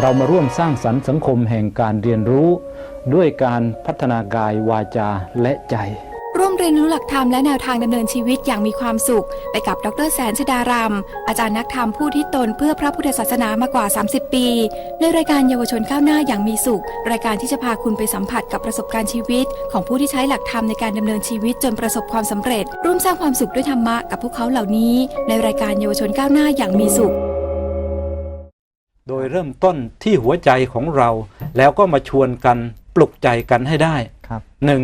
เรามาร่วมสร้างสรรค์สังคมแห่งการเรียนรู้ ด้วยการพัฒนากายวาจาและใจ ร่วมเรียนรู้หลักธรรมและแนวทางดำเนินชีวิตอย่างมีความสุข ไปกับดรแสนชดารามอาจารย์นักธรรมผู้ที่ตนเพื่อพระพุทธศาสนามากว่า 30 ปี ในรายการเยาวชนก้าวหน้าอย่างมีสุข รายการที่จะพาคุณไปสัมผัสกับประสบการณ์ชีวิต ของผู้ที่ใช้หลักธรรมในการดำเนินชีวิตจนประสบความสำเร็จ ร่วมสร้างความสุขด้วยธรรมะกับพวกเขาเหล่านี้ ในรายการเยาวชนก้าวหน้าอย่างมีสุข โดยเริ่มต้นที่หัวใจของเรา แล้วก็มาชวนกันปลุกใจกันให้ได้ครับหนึ่ง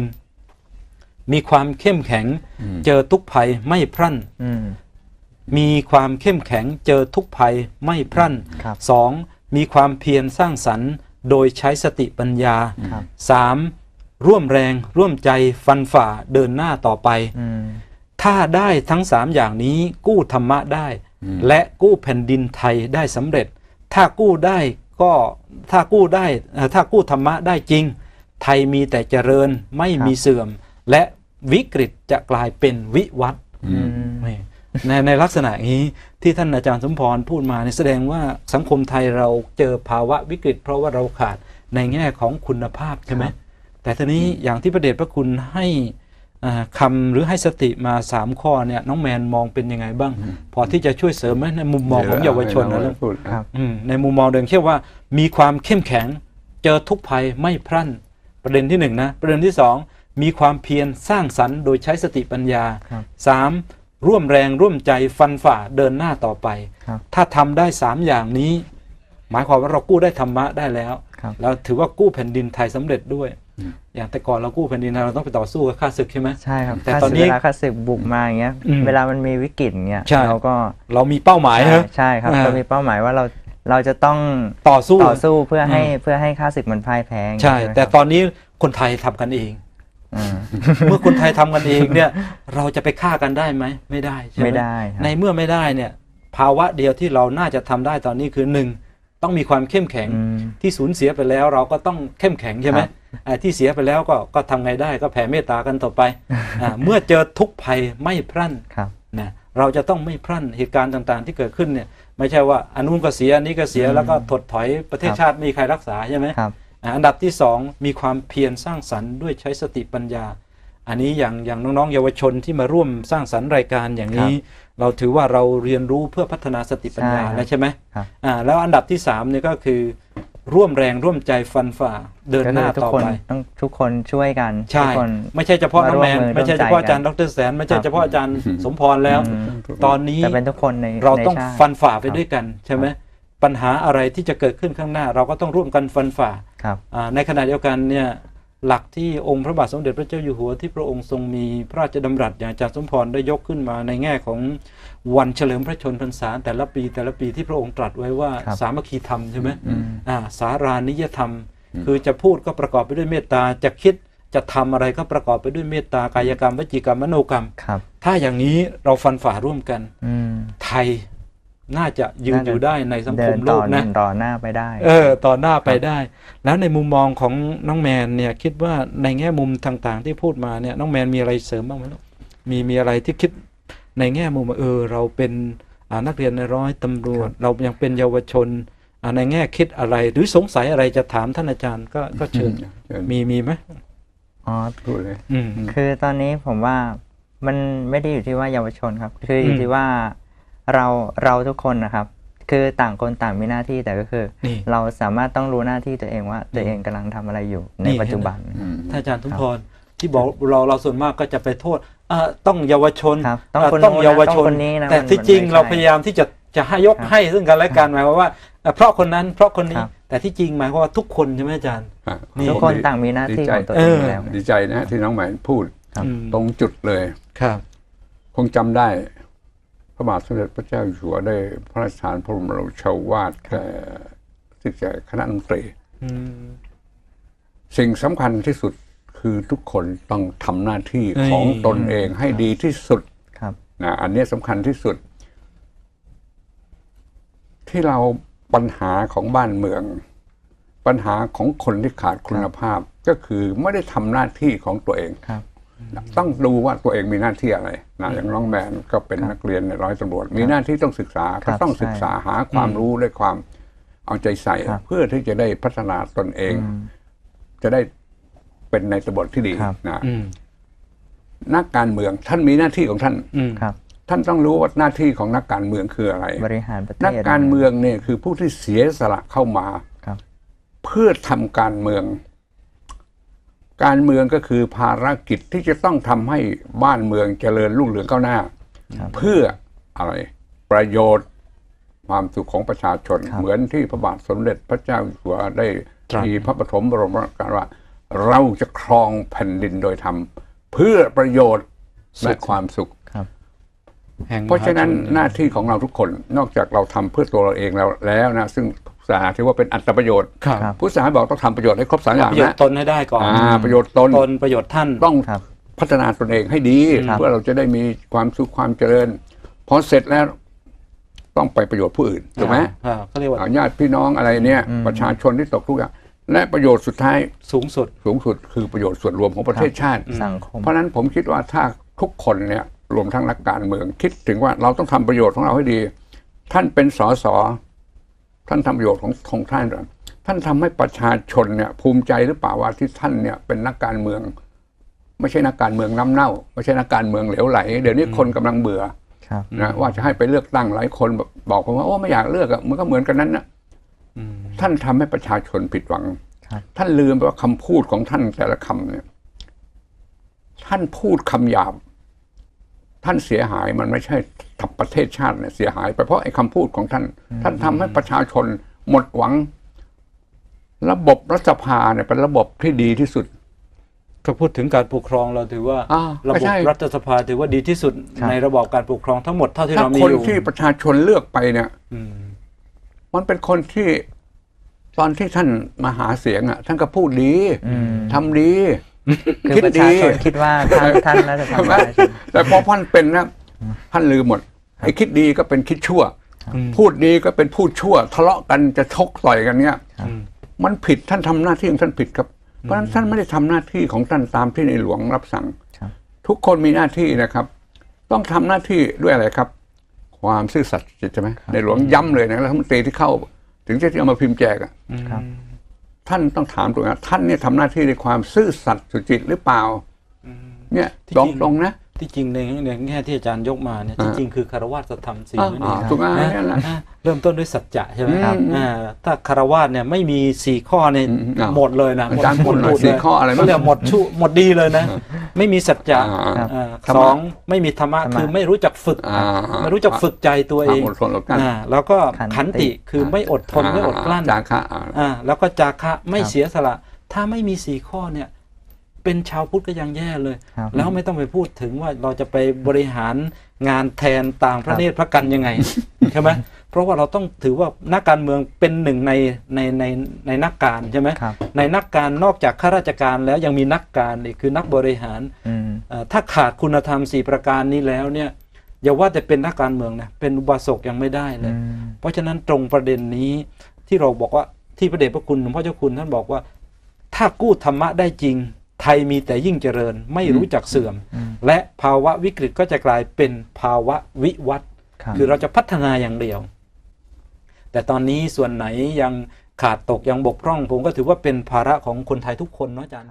มีความเข้มแข็ง เจอทุกภัยไม่พรั่นอืมมีความเข้มแข็งเจอทุกภัยไม่พรั่นครับสองมีความเพียรสร้างสรรค์ โดยใช้สติปัญญาครับสามร่วมแรงร่วมใจฟันฝ่าเดินหน้าต่อไปอืมถ้าได้ทั้งสามอย่างนี้กู้ธรรมะได้ และกู้แผ่นดินไทยได้สำเร็จ ถ้ากู้ได้ก็ถ้ากู้ได้เอ่อถ้ากู้ธรรมะได้จริง ไทยมีแต่เจริญไม่มีเสื่อม และวิกฤตจะกลายเป็นวิวัฒน์อืมนี่ในในลักษณะนี้ที่ท่านอาจารย์สมพรพูดมาเนี่ยแสดงว่าสังคมไทยเราเจอภาวะวิกฤต เพราะว่าเราขาดในแง่ของคุณภาพใช่ไหมครับแต่ทีนี้อย่างที่พระเดชพระคุณให้อ่า คำหรือให้สติมาสามข้อเนี่ยน้องแมนมองเป็นยังไงบ้าง พอที่จะช่วยเสริมไหมในมุมมองของเยาวชนนะเดี๋เรื่ยองวพูดครับอืมในมุมมองเดิมเชื่อว่ามีความเข้มแข็งเจอทุกภัยไม่พรั่น ประเด็นที่หนึ่งนะประเด็นที่สองมีความเพียรสร้างสรรค์โดยใช้สติปัญญาครับสามร่วมแรงร่วมใจฟันฝ่าเดินหน้าต่อไปครับถ้าทำได้สามอย่างนี้ หมายความว่าเรากู้ได้ธรรมะได้แล้วครับแล้วถือว่ากู้แผ่นดินไทยสำเร็จด้วย อย่างแต่ก่อนเรากู้แผ่นดินไทยเราต้องไปต่อสู้กับข้าศึกใช่ไหมใช่ครับแต่ถ้าตอนนี้เวลาข้าศึกบุกมาอย่างเงี้ยอืมเวลามันมีวิกฤตอย่างเงี้ยใช่เราก็เรามีเป้าหมายใช่นะใช่ครับอ่าเรามีเป้าหมายว่าเราเราจะต้องต่อสู้ต่อสู้เพื่อให้อืมเพื่อให้ข้าศึกมันพ่ายแพ้ใช่ไหมแต่ครับตอนนี้คนไทยทำกันเองอืมเมื่อคนไทยทำกันเองเนี่ย เราจะไปฆ่ากันได้ไหมไม่ได้ใช่ไหมไม่ได้ครับในเมื่อไม่ได้เนี่ย ภาวะเดียวที่เราน่าจะทำได้ตอนนี้คือหนึ่ง ต้องมีความเข้มแข็งอืมที่สูญเสียไปแล้วเราก็ต้องเข้มแข็งใช่ไหมครับอ่าที่เสียไปแล้วก็ก็ทำไงได้ก็แผ่เมตตากันต่อไปอ่าเมื่อเจอทุกภัยไม่พรั่นครับนะเราจะต้องไม่พรั่นเหตุการณ์ต่างๆ ที่เกิดขึ้นเนี่ยไม่ใช่ว่าอันนู้นก็เสียอันนี้ก็เสียแล้วก็ถดถอยประเทศครับชาติไม่มีใครรักษาใช่ไหมครับอ่าอันดับที่สองมีความเพียรสร้างสรรค์ด้วยใช้สติปัญญา อันนี้อย่างอย่างน้องๆ เยาวชนที่มาร่วมสร้างสรรค์รายการอย่างนี้ เราถือว่าเราเรียนรู้เพื่อพัฒนาสติปัญญาใช่ครับแล้วใช่ไหมครับอ่าแล้วอันดับที่สามเนี่ยก็คือร่วมแรงร่วมใจฟันฝ่าเดินก็หคืน้าอทุกต่อคนไปต้องทุกคนช่วยกันใช่ทุกคนไม่ใช่เฉพาะน้องแมนมาร่วมมือไม่ใช่เฉพาะอาจารย์ดร่วมใจกันรแสน ไม่ใช่ครับเฉพาะอาจารย์สมพรแล้วอืมตอนนี้จะเป็นทุกคนในเราต้องในชติฟันฝ่าไปครับด้วยกันใช่ไหมปัญหาอะไรที่จะเกิดขึ้นข้างหน้า เราก็ต้องร่วมกันฟันฝ่าครับอ่าในขณะเดียวกันเนี่ย หลักที่องค์พระบาทสมเด็จพระเจ้าอยู่หัวที่พระองค์ทรงมีพระราชดำรัสอย่างอาจารย์สมพรได้ยกขึ้นมาในแง่ของวันเฉลิมพระชนพรรษาแต่ละปีแต่ละปีที่พระองค์ตรัสไว้ว่าครับสามัคคีธรรมใช่ไหมอืมอ่าสารานิยธรรม คือจะพูดก็ประกอบไปด้วยเมตตาจะคิดจะทำอะไรก็ประกอบไปด้วยเมตตากายกรรมวจีกรรมมโนกรรมครับ ถ้าอย่างนี้เราฟันฝ่าร่วมกันอืมไทย น่าจะยืนน่าจะอยู่ได้ในสังเดิคมนโลต่อกนะต่อหน้าไปได้ เออ ต่อหน้าไปได้ แล้วในมุมมองของน้องแมนเนี่ยคิดว่าในแง่มุมต่างๆ ที่พูดมาเนี่ยน้องแมนมีอะไรเสริมบ้างไหมลูกมีมีอะไรที่คิดในแง่มุมว่าเออ เราเป็นอ่านักเรียนในร้อยตำรวจ เรายังเป็นเยาวชนอ่าในแง่คิดอะไร หรือสงสัยอะไรจะถามท่านอาจารย์ก็ก็เชิญเชิญมีมีไหมอ๋อพูดเลยอืมคือตอนนี้ผมว่ามันไม่ได้อยู่ที่ว่าเยาวชนครับ คืออมอยู่ที่ว่า เราเราทุกคนนะครับ คือต่างคนต่างมีหน้าที่แต่ก็คือนี่เราสามารถต้องรู้หน้าที่ตัวเองว่าตัวเองกำลังทำอะไรอยู่ในนี่ปัจจุบันท่านอาจารย์ทุมพรที่บอกเราเราส่วนมากก็จะไปโทษเอ่อต้องเยาวชนครับต้องเอ่อคนต้องนู้นนะเยาวชนต้องคนนี้นะแต่มันที่จริงมันไม่เราใช่พยายามที่จะจะให้ยกครับให้ซึ่งกันและกันหมายความว่าเอ่อเพราะคนนั้นเพราะคนนี้ครับแต่ที่จริงหมายความว่าทุกคนใช่ไหมอาจารย์อะนี่ทุกคนต่างมีหน้าที่ของตัวเองอยู่แล้วดีใจนะที่น้องใหม่พูดครับอืมตรงจุดเลยครับ คงจำได้ พระบาทสมเด็จพระเจ้าอยู่หัวได้พระราชทานพระบรมราชวาทแก่ที่แก่คณะดนตรีอืมสิ่งสำคัญที่สุดคือทุกคนต้องทำหน้าที่เอ้ยของตนเองให้ดีที่สุดครับนะอันนี้สำคัญที่สุด ที่เราปัญหาของบ้านเมือง ปัญหาของคนที่ขาดคุณภาพ ก็คือไม่ได้ทำหน้าที่ของตัวเองครับ ต้องดูว่าตัวเองมีหน้าที่อะไรนะอย่างน้องแมนก็เป็นนักเรียนในร้อยตำรวจ มีหน้าที่ต้องศึกษาครัก็บต้องศึกษาหาความรู้ด้วยความเอาใจใส่ครับเพื่อที่จะได้พัฒนาตนเองอืมจะได้เป็นในตบทที่ดีครับนะอืมนักการเมืองท่านมีหน้าที่ของท่านอืมครับท่านต้องรู้ว่าหน้าที่ของนักการเมืองคืออะไร บริหารประเทศ นักการเมืองเนี่ยคือผู้ที่เสียสละเข้ามาครับเพื่อทำการเมือง การเมืองก็คือภารกิจที่จะต้องทำให้บ้านเมืองเจริญรุ่งเรืองก้าวหน้าครับเพื่ออะไรประโยชน์ความสุขของประชาชนครับเหมือนที่พระบาทสมเด็จพระเจ้าอยู่หัวได้ตรัสมีพระปฐมบรมราชโองการว่า เราจะครองแผ่นดินโดยธรรมเพื่อประโยชน์และความสุขครับแห่งเพราะฉะนั้นมชหน้าที่ของเราทุกคนนอกจากเราทำเพื่อตัวเราเองแล้วแล้วนะซึ่ง ศาสนาถือว่าเป็นอัตประโยชน์ครับครับพุทธศาสนาบอกต้องทำประโยชน์ให้ครบสามอย่างประโยชนะน์ตนให้ได้ก่อนอ่าประโยชน์ตนตนประโยชน์ท่านต้องครับพัฒนาตนเองให้ดีครับเพื่อเราจะได้มีความสุขความเจริญพอเสร็จแล้วต้องไปประโยชน์ผู้อื่นถูกไหมอ่าเขาเรียกว่าอ่าญาติพี่น้องอะไรเนี่ยอืมประชาชนที่ตกทุกข์อะและประโยชน์สุดท้ายสูงสุดสูงสุดคือประโยชน์ส่วนรวมของประเทศชาติสังคมเพราะฉะนั้นผมคิดว่าถ้าทุกคนเนี่ยรวมทั้งนักการเมือง คิดถึงว่าเราต้องทำประโยชน์ของเราให้ดี ท่านเป็นสส ท่านทำประโยชน์ของของท่านเหรอท่านทำให้ประชาชนเนี่ยภูมิใจหรือเปล่าว่าที่ท่านเนี่ยเป็นนักการเมือง ไม่ใช่นักการเมืองน้ำเน่า ไม่ใช่นักการเมืองเหลวไหล เดี๋ยวนี้คนกำลังเบื่อครับนะว่าจะให้ไปเลือกตั้งหลายคนแบบบอกผมว่าโอ้ไม่อยากเลือกอะมันก็เหมือนกันนั้นนะอืมท่านทำให้ประชาชนผิดหวังครับท่านลืมไปว่าคำพูดของท่านแต่ละคำเนี่ย ท่านพูดคำหยาบ ท่านเสียหายมันไม่ใช่ทับประเทศชาติเนี่ยเสียหายไปเพราะไอ้คำพูดของท่าน ท่านทำให้ประชาชนหมดหวัง ระบบรัฐสภาเนี่ยเป็นระบบที่ดีที่สุดก็พูดถึงการปกครองเราถือว่าอ่าระไม่บบใช่รัฐสภาถือว่าดีที่สุดครับในระบอบการปกครองทั้งหมดเท่าที่ถ้าเรามีคนอยู่ที่ประชาชนเลือกไปเนี่ยอืมมันเป็นคนที่ตอนที่ท่านมาหาเสียงอะ ท่านก็พูดดีอืมทำดี คือคิดประดีชาชนคิดว่าท่านท่านน่าจะใช่ทำไหมได้ใช่ไหมแต่พอท่านเป็นนะท่านลืมหมดไอ้คิดดีก็เป็นคิดชั่วอืมพูดดีก็เป็นพูดชั่ว ทะเลาะกันจะชกต่อยกันเนี่ยอืมมันผิดท่านทำหน้าที่ของท่านผิดครับ เพราะฉะนั้นท่านไม่ได้ทำหน้าที่ของท่านตามที่ในหลวงรับสั่งครับทุกคนมีหน้าที่นะครับ ต้องทำหน้าที่ด้วยอะไรครับ ความซื่อสัตย์ใช่ไหมในหลวงย้ำเลยนะรัฐมนตรีที่เข้า ถึงจะที่เอามาพิมพ์แจกอะครับ ท่านต้องถามตัวเองว่าท่านเนี่ยทำหน้าที่ด้วยความซื่อสัตย์สุจริตหรือเปล่า เนี่ยที่ตรงจริงตรงๆนะ ที่จริงในในแง่ที่อาจารย์ยกมาเนี่ยอ่าที่จริงคือคารวะธรรมสี่อ่านั่นอ่าเองถูกไหมนะนั่นแหละอ่าเริ่มต้นด้วยสัจจะใช่ไหมครับอ่าถ้าคารวะเนี่ยไม่มีสี่ข้อเนี่ยอืมอืมอ่าหมดเลยนะอาจารย์หมดพูดหน่อยหมดสี่เลยข้ออะไรบ้างเขาเรียกหมดชุหมดดีเลยนะ ไม่มีสัจจะอ่าครับอ่าธรรมะสองไม่มีธรรมะธรรมะคือไม่รู้จักฝึกอ่าไม่รู้จักฝึกใจตัวเองความอดทนอดกลั้นอ่าแล้วก็ขันติขันติคือไม่อดทนไม่อดกลั้นจาคะอ่าอ่าแล้วก็จาคะไม่ครับเสียสละ ถ้าไม่มีสี่ข้อเนี่ย เป็นชาวพุทธก็ยังแย่เลย ครับแล้วไม่ต้องไปพูดถึงว่าเราจะไปบริหารงานแทนต่างพระเนตรพระกันยังไง ใช่ไหมเพราะว่าเราต้องถือว่านักการเมืองเป็นหนึ่งในในในในนักการใช่ไหมครับ ในนักการนอกจากข้าราชการแล้วยังมีนักการอีกคือนักบริหาร อืม เอ่อถ้าขาดคุณธรรมสี่ประการนี้แล้วเนี่ยอย่าว่าแต่เป็นนักการเมืองนะเป็นอุบาสกยังไม่ได้เลย อืม เพราะฉะนั้นตรงประเด็นนี้ที่เราบอกว่าที่พระเดชพระคุณหลวงพ่อเจ้าคุณท่านบอกว่า ถ้ากู้ธรรมะได้จริงไทยมีแต่ยิ่งเจริญไม่รู้จักเสื่อมอืมและภาวะวิกฤตก็จะกลายเป็นภาวะวิวัฒน์ครับคือเราจะพัฒนาอย่างเดียว แต่ตอนนี้ส่วนไหนยังขาดตกยังบกพร่อง ผมก็ถือว่าเป็นภาระของคนไทยทุกคนเนาะอาจารย์